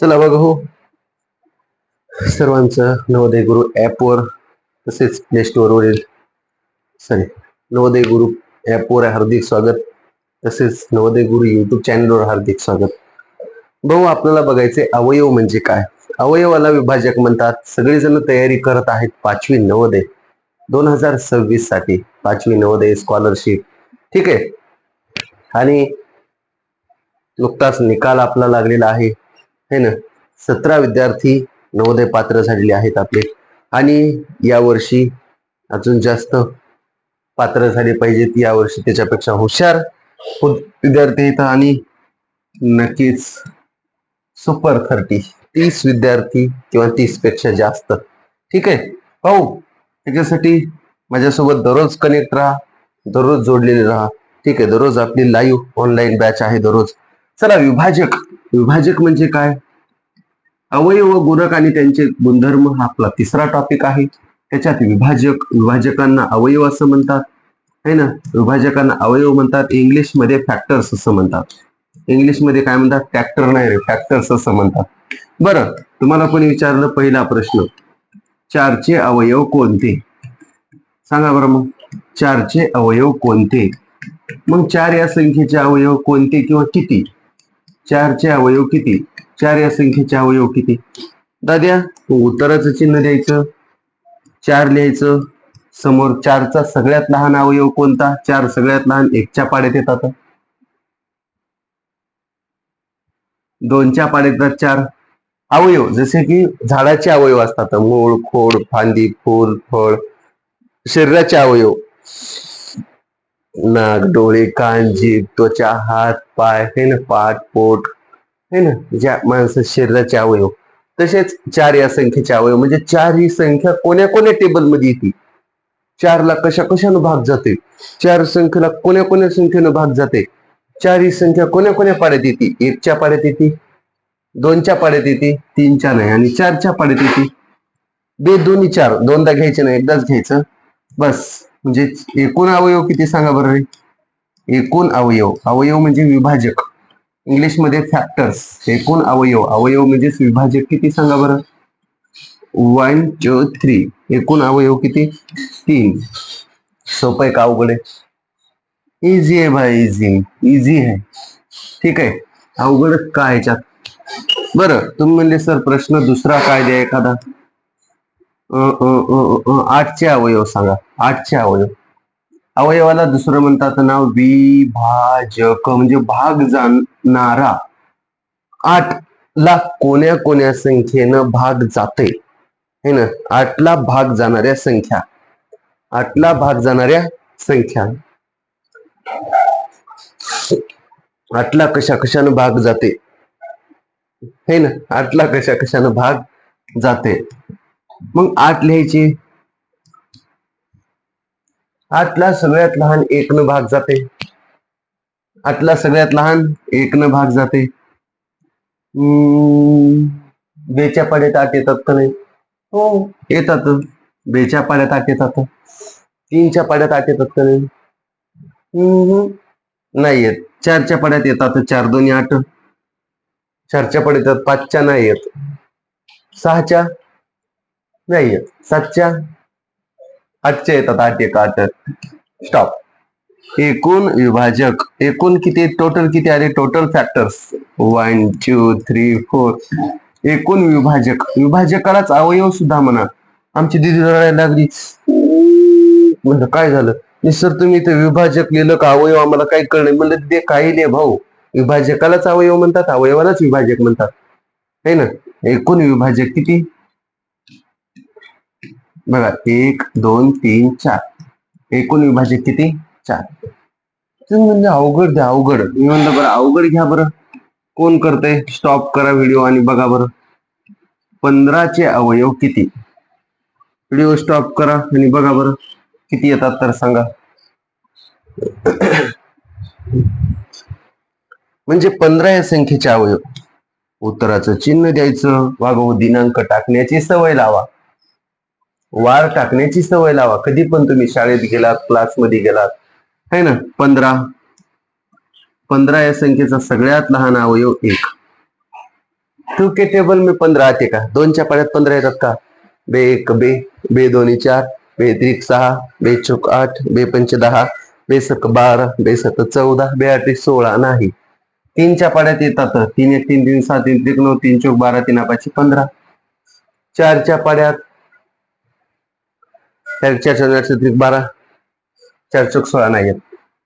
चला बघा हो. सर्वांचं नवोदय गुरु ॲपवर तसेच प्ले स्टोअरवरील सॉरी नवोदय गुरु ॲपवर हार्दिक स्वागत. तसेच नवोदय गुरु यूट्यूब चॅनलवर हार्दिक स्वागत. भाऊ आपल्याला बघायचे अवयव म्हणजे काय? अवयवाला विभाजक म्हणतात. सगळेजण तयारी करत आहेत पाचवी नवोदय. दोन हजार सव्वीससाठी पाचवी नवोदय स्कॉलरशिप ठीक आहे? आणि नुकताच निकाल आपला लागलेला आहे. है ना? सतरा विद्यार्थी नवोदय पात्र झालेले आहेत आपले. आणि यावर्षी अजून जास्त पात्र झाले पाहिजेत. यावर्षी त्याच्यापेक्षा हुशार विद्यार्थी आहेत आणि नक्कीच सुपर थर्टी तीस विद्यार्थी किंवा तीसपेक्षा जास्त. ठीक आहे? भाऊ त्याच्यासाठी माझ्यासोबत दररोज कनेक्ट राहा. दररोज जोडलेले राहा. ठीक आहे? दररोज आपली लाईव्ह ऑनलाईन बॅच आहे दररोज. चला विभाजक. विभाजक म्हणजे काय? अवयव गुणक आणि त्यांचे गुणधर्म हा आपला तिसरा टॉपिक आहे. त्याच्यात विभाजक विभाजकांना अवयव असं म्हणतात. है ना? विभाजकांना अवयव म्हणतात. इंग्लिशमध्ये फॅक्टर्स असं म्हणतात. इंग्लिशमध्ये काय म्हणतात? फॅक्टर नाही रे फॅक्टर्स असं म्हणतात. बरं तुम्हाला पण विचारलं? पहिला प्रश्न. चारचे अवयव कोणते? सांगा बरं मग. चारचे अवयव कोणते? मग चार या संख्येचे अवयव कोणते किंवा किती? चारचे अवयव किती? चार या संख्येचे अवयव किती? दाद्या उत्तराचं चिन्ह द्यायचं चार लिहायचं. समोर चारचा सगळ्यात लहान अवयव कोणता? चार सगळ्यात लहान एकच्या पाड्यात येतात. दोनच्या पाड्यात येतात चार अवयव. जसे की झाडाचे अवयव असतात. मूळ खोड फांदी फूल फळ शरीराचे अवयव. नाक डोळे कान जीभ त्वचा हात पाय हे ना? पाठ पोट हे ना? ज्या माणसं शरीराचे अवयव. तसेच चार या संख्येचे अवयव. म्हणजे चार ही संख्या कोण्या कोण्या टेबलमध्ये येते? चारला कशा कशानं भाग जाते? चार संख्येला कोण्या कोण्या संख्येनं भाग जाते? चार ही संख्या कोण्या कोण्या पाड्यात येते? एकच्या पाड्यात येते दोनच्या पाड्यात येते तीनच्या नाही आणि चारच्या पाड्यात येते. बे दोन्ही चार. दोनदा घ्यायचे नाही एकदाच घ्यायचं. बस. म्हणजे एकूण अवयव किती सांगा बरं रे? एकूण अवयव. अवयव म्हणजे विभाजक. इंग्लिशमध्ये फॅक्टर्स एकूण अवयव. अवयव म्हणजेच विभाजक किती सांगा बरं? वन टू थ्री एकूण अवयव किती? तीन. सोपं आहे का अवघड आहे? इझी आहे भाई इझी इझी आहे. ठीक आहे. अवघड काय ह्याच्यात बरं तुम्ही म्हणले सर प्रश्न दुसरा काय द्या एखादा? आठचे अवयव सांगा. आठचे अवयव. अवयवाला दुसरं म्हणतात नाव विभाजक म्हणजे भाग जाणारा. आठ ला कोण्या कोण्या संख्येनं भाग जाते है ना? आठला भाग जाणाऱ्या संख्या. आठला भाग जाणाऱ्या संख्या. आठला कशा कशानं भाग जाते है ना? आठला कशा कशानं भाग जाते मग आठ लिहायची. आठला सगळ्यात लहान एक न भाग जाते. आठला सगळ्यात लहान एक न भाग जाते. हम्म, बेच्या पाड्यात आठ येतात का नाही? हो येतात. बेच्या पाड्यात आठ येतात. तीनच्या पाड्यात आठ येतात का नाही? नाही येत. चारच्या पाड्यात येतात. चार दोन्ही आठ. चारच्या पाड्यात येतात. पाचच्या नाही येत. सहाच्या? नाही सातच्या आठच्या येतात आठ एक आठ. स्टॉप एकूण विभाजक एकूण किती? टोटल किती आले? Total factors one two three four एकूण विभाजक. विभाजकालाच अवयव सुद्धा म्हणा. आमची दिदी रडायला लागली. म्हणलं काय झालं? सर तुम्ही ते विभाजक लिहिलं का? अवयव आम्हाला काही कळलं म्हणलं ते काही नाही भाऊ. विभाजकालाच अवयव म्हणतात अवयवालाच विभाजक म्हणतात. है ना? एकूण विभाजक किती? बघा एक दोन तीन चार. एकूण विभाजक किती? चार. तुम्ही म्हणजे अवघड द्या अवघड. मी म्हणलं बरं अवघड घ्या बरं. कोण करतंय? स्टॉप करा व्हिडिओ आणि बघा बरं. पंधराचे अवयव किती? व्हिडिओ स्टॉप करा आणि बघा बरं. किती येतात तर सांगा. म्हणजे पंधरा या संख्येचे अवयव. उत्तराचं चिन्ह द्यायचं वागव दिनांक टाकण्याची सवय लावा. वार टाकण्याची सवय लावा. कधी पण तुम्ही शाळेत गेलात क्लासमध्ये गेलात. है ना? पंधरा. पंधरा या संख्येचा सगळ्यात लहान अवयव एक. टू के टेबल मी पंधरा आते का? दोनच्या पाड्यात पंधरा येतात का? बे एक बे. बे दोन्ही चार. बे त्रिक सहा. बे चौक आठ. बे पंच दहा. बे सक बारा. बे सत चौदा. बे आठ सोळा. नाही. तीनच्या पाड्यात येतात. तीन एक तीन तीन सहा तीन त्रिक नऊ तीन चौक बारा तीन पाचशे पंधरा. चारच्या पाड्यात चार चार चार त्रिक बारा चार चौक सोळा नाही येत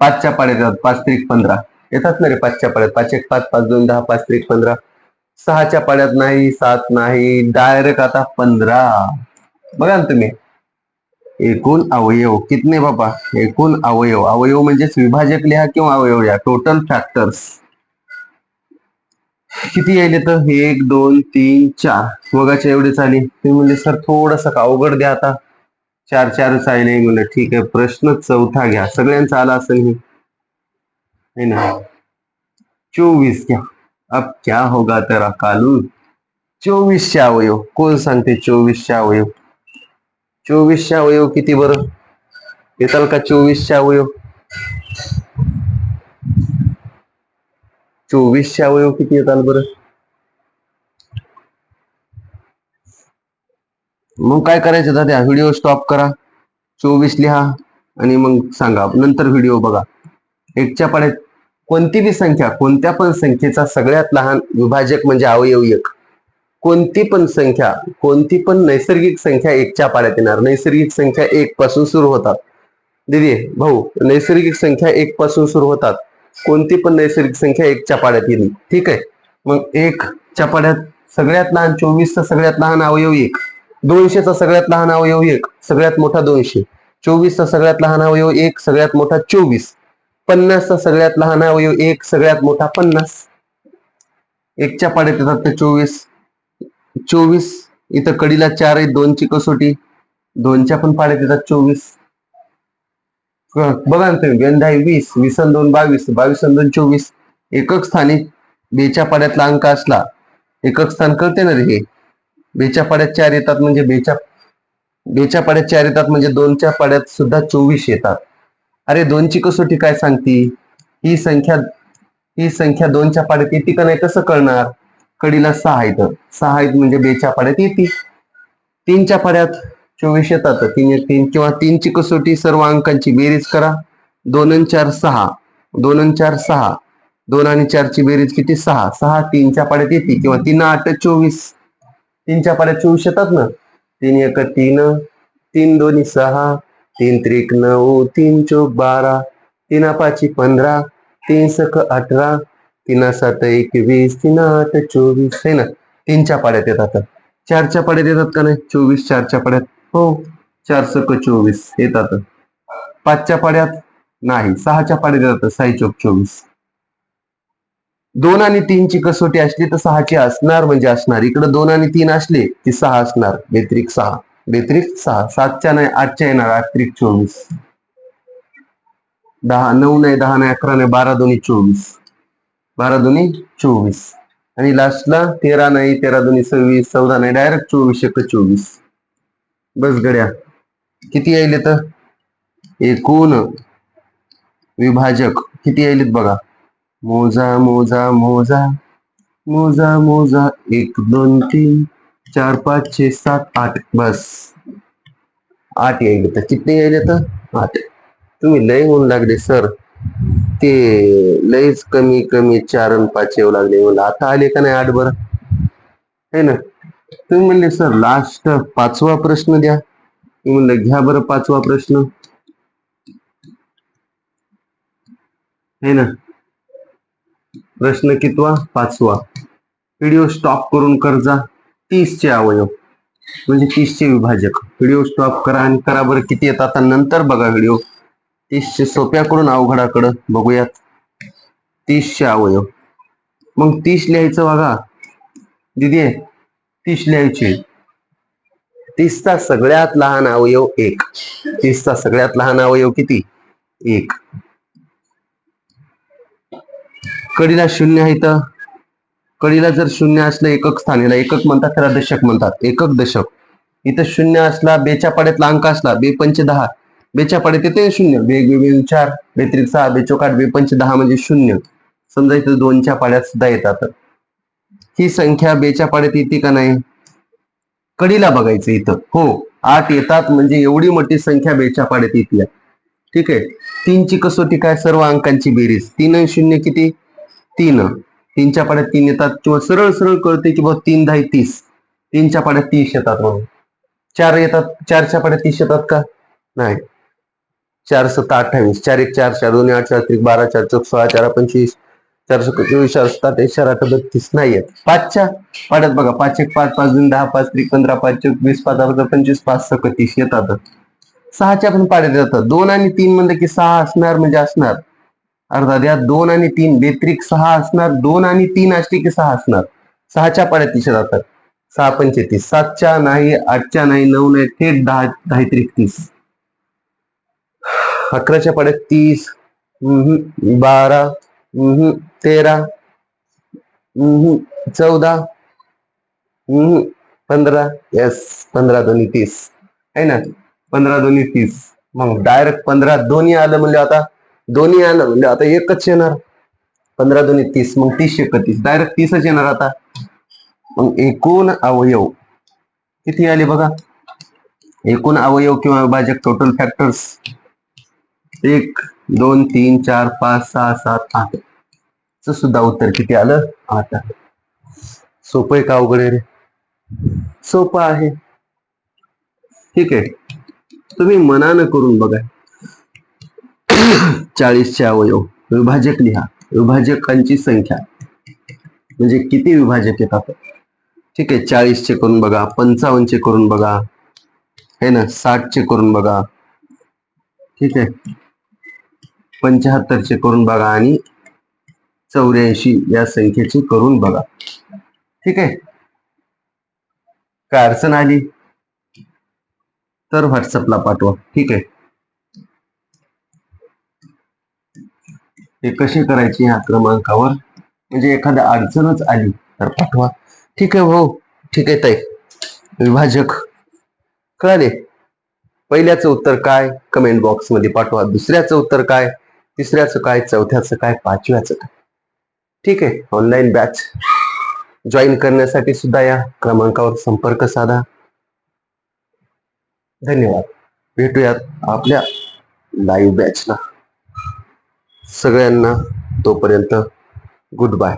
पाचच्या पाड्यात येतात पाच त्रिक पंधरा. येतात ना रे पाचच्या पाड्यात पाच एक पाच पाच दोन दहा पाच त्रिक पंधरा. सहाच्या पाड्यात नाही सात नाही डायरेक्ट आता पंधरा. बघा ना तुम्ही. एकूण अवयव. कितने बाबा? एकूण अवयव. अवयव म्हणजेच विभाजक लिहा किंवा अवयव लिहा. टोटल फॅक्टर्स किती यायले तर एक दोन तीन चार. वगाच्या एवढेच आली तुम्ही म्हणजे सर थोडस का अवघड द्या आता. चार चारच आहे नाही म्हणलं, ठीक आहे प्रश्न चौथा घ्या. सगळ्यांचा आला असेल ही. ना. चोवीस घ्या. अब क्या होगा तेरा कालू चोवीसचे अवयव. कोण सांगते चोवीसचे अवयव? चोवीसचे अवयव किती बरं? येताल का चोवीसचे अवयव? चोवीसचे अवयव किती येताल बरं? मग काय करायचं दादा? व्हिडिओ स्टॉप करा. चोवीस लिहा आणि मग सांगा. नंतर व्हिडिओ बघा. एकच्या पाड्यात कोणती बी संख्या कोणत्या पण संख्येचा सगळ्यात लहान विभाजक म्हणजे अवयव एक. कोणती पण संख्या कोणती पण नैसर्गिक संख्या एकच्या पाड्यात येणार. नैसर्गिक संख्या एक पासून सुरू होतात. दिदी भाऊ नैसर्गिक संख्या एक पासून सुरू होतात. कोणती पण नैसर्गिक संख्या एकच्या पाड्यात येईल. ठीक आहे? मग एकच्या पाड्यात सगळ्यात लहान चोवीसचा सगळ्यात लहान अवयव एक. दोनशेचा सगळ्यात लहान अवयव एक सगळ्यात मोठा दोनशे. चोवीसचा सगळ्यात लहान अवयव एक सगळ्यात मोठा चोवीस. पन्नासचा सगळ्यात लहान अवयव एक सगळ्यात मोठा पन्नास. एकच्या पाड्यात येतात ते चोवीस. चोवीस इथं कडीला चार आहे दोनची कसोटी. दोनच्या पण पाड्यात येतात चोवीस. बघा ना तुम्ही बेंदा वीस वीस दोन बावीस बावीस दोन चोवीस. एकक स्थानी बेच्या पाड्यातला अंक असला एकक स्थान कळते ना रे हे? बेच्या पाड्यात चार येतात म्हणजे बेच्या बेच्या पाड्यात चार येतात म्हणजे दोनच्या पाड्यात सुद्धा चोवीस येतात. अरे दोनची कसोटी काय सांगती? ही संख्या ही संख्या दोनच्या पाड्यात येते का नाही कसं कळणार? कडीला सहा आहेत. सहा आहेत म्हणजे बेच्या पाड्यात येते. तीनच्या पाड्यात चोवीस येतात. तीन तीन किंवा तीनची कसोटी सर्व अंकांची बेरीज करा. दोन आणि चार सहा. दोन आणि चार सहा. दोन आणि चारची बेरीज किती? सहा. सहा तीनच्या पाड्यात येते किंवा तीन आठ चोवीस. तीनच्या पाड्यात चोवीस येतात ना? तीन एक तीन तीन दोन्ही सहा तीन त्रिक नऊ तीन चोक बारा तीन पाची पंधरा तीन सख अठरा तीन सात एकवीस तीन आठ चोवीस आहे ना? तीनच्या पाड्यात येतात चारच्या पाड्यात येतात का नाही? चोवीस चारच्या पाड्यात. हो चार सक चोवीस येतात. पाचच्या पाड्यात नाही सहाच्या पाड्यात येतात साई चौक चोवीस. दोन आणि तीनची कसोटी असली तर सहाची असणार म्हणजे असणार. इकडे दोन आणि तीन असले की सहा असणार. बेत्रिक सहा. बेत्रिक सहा. सातच्या नाही आठच्या येणार. आठ त्रिक चोवीस. दहा नऊ नाही दहा नाही अकरा नाही बारा दोन्ही चोवीस. बारा दोन्ही चोवीस. आणि लास्टला तेरा नाही तेरा दोन्ही सव्वीस चौदा नाही डायरेक्ट चोवीस एक चोवीस. बस गड्या. किती यायले तर एकूण विभाजक किती यायलेत बघा? मोजा मोजा मोजा. मोजा मोजा एक दोन तीन चार पाच छे सात आठ बस. आठ यायले तर किती यायले तर? आठ. तुम्ही लय होऊन लागले सर. ते लयच कमी कमी चार आणि पाच येऊ लागले. म्हणलं आता आले का नाही आठ बरं? है ना? तुम्ही म्हणले सर लास्ट पाचवा प्रश्न द्या. मी म्हणलं घ्या बरं पाचवा प्रश्न. है ना? प्रश्न कितवा? पाचवा. व्हिडिओ स्टॉप करून कर्जा. तीसचे अवयव. म्हणजे तीसचे विभाजक. व्हिडिओ स्टॉप करा आणि करा बरं किती येतात. आता नंतर बघा व्हिडिओ तीसशे सोप्याकडून अवघडाकडं बघूयात. तीसशे अवयव. मग तीस लिहायचं बघा. दिदी तीस लिहायचे. तीसचा सगळ्यात लहान अवयव एक. तीसचा सगळ्यात लहान अवयव किती? एक. कडीला शून्य आहे तर कडीला जर शून्य असलं एकक स्थान याला एकक म्हणतात त्याला दशक म्हणतात. एकक दशक. इथं शून्य असला बेच्या पाड्यातला अंक असला बे पंच दहा. बेच्या पाड्यात येते शून्य. वेगवेगळे विचार बेत्रिक सहा बेचोकाठ बेपंच बे दहा म्हणजे शून्य. समजा इथं दोनच्या पाड्यात सुद्धा येतात. ही संख्या बेच्या पाड्यात येते का नाही? कडीला बघायचं इथं. हो आठ येतात म्हणजे एवढी मोठी संख्या बेच्या पाड्यात येते. ठीक आहे. तीनची कसोटी काय? सर्व अंकांची बेरीज. तीन शून्य किती? तीन. तीनच्या पाड्यात तीन येतात किंवा सरळ सरळ कळते की बघ तीन दहा तीस. तीनच्या पाड्यात तीस येतात म्हणून. चार येतात चारच्या पाड्यात तीस येतात का? नाही. चार सत्ता अठ्ठावीस. चार एक चार चार दोन आठ चार त्रिक बारा चार चौक सोळा चार पंचवीस. चार सत्ता चोवीस चार सात एक चार आठ बत्तीस. नाही आहेत पाचच्या पाड्यात बघा पाच एक पाच पाच दोन दहा पाच त्रिक पंधरा पाच चौक वीस पाच अर्धा पंचवीस पाच सक तीस येतात. सहाच्या पण पाड्यात येतात. दोन आणि तीन म्हणलं की सहा असणार म्हणजे असणार. अर्धा द्या दोन आणि तीन बेत्रिक सहा असणार दोन आणि तीन असले की सहा असणार. सहाच्या पाड्यात तिच्या जातात. सहा पंचेतीस सातच्या नाही आठच्या नाही नऊ नाही थेट दहा दहा त्रिक तीस अकराच्या पाड्यात तीस बारा तेरा चौदा पंधरा यस पंधरा दोन्ही तीस. आहे ना? पंधरा दोन्ही तीस. मग डायरेक्ट पंधरा दोन्ही आलं म्हणजे आता दोन्ही आलं म्हणजे आता एकच येणार. पंधरा दोन्ही तीस मग तीस एकतीस. डायरेक्ट तीसच येणार आता. मग एकूण अवयव. किती आले बघा? एकूण अवयव किंवा विभाजक टोटल फॅक्टर्स एक दोन तीन चार पाच सहा सात आठ. च सुद्धा उत्तर किती आलं? आठ आहे. सोपं आहे का अवघड रे? सोपं आहे. ठीक आहे. तुम्ही मनानं करून बघा. चाळीसचे अवयव विभाजक लिहा. विभाजकांची संख्या. म्हणजे किती विभाजक येतात? ठीक आहे चाळीसचे करून बघा पंचावन्नचे करून बघा है ना साठचे करून बघा. ठीक आहे. पंच्याहत्तरचे करून बघा आणि चौऱ्याऐंशी या संख्येचे करून बघा. ठीक आहे. काय अडचण आली? तर व्हॉट्सअपला पाठवा. ठीक आहे. ते कसे करायचे ह्या क्रमांकावर? म्हणजे एखाद्या अडचणच आली तर पाठवा. ठीक आहे भाऊ. ठीक आहे ताई. विभाजक. कळाले? पहिल्याचं उत्तर काय? कमेंट बॉक्समध्ये पाठवा. दुसऱ्याचं उत्तर काय? तिसऱ्याचं काय? चौथ्याचं काय? पाचव्याचं काय? ठीक आहे. ऑनलाईन बॅच जॉईन करण्यासाठी सुद्धा या क्रमांकावर संपर्क साधा. धन्यवाद. भेटूयात आपल्या लाईव्ह बॅचला सगळ्यांना तोपर्यंत गुड बाय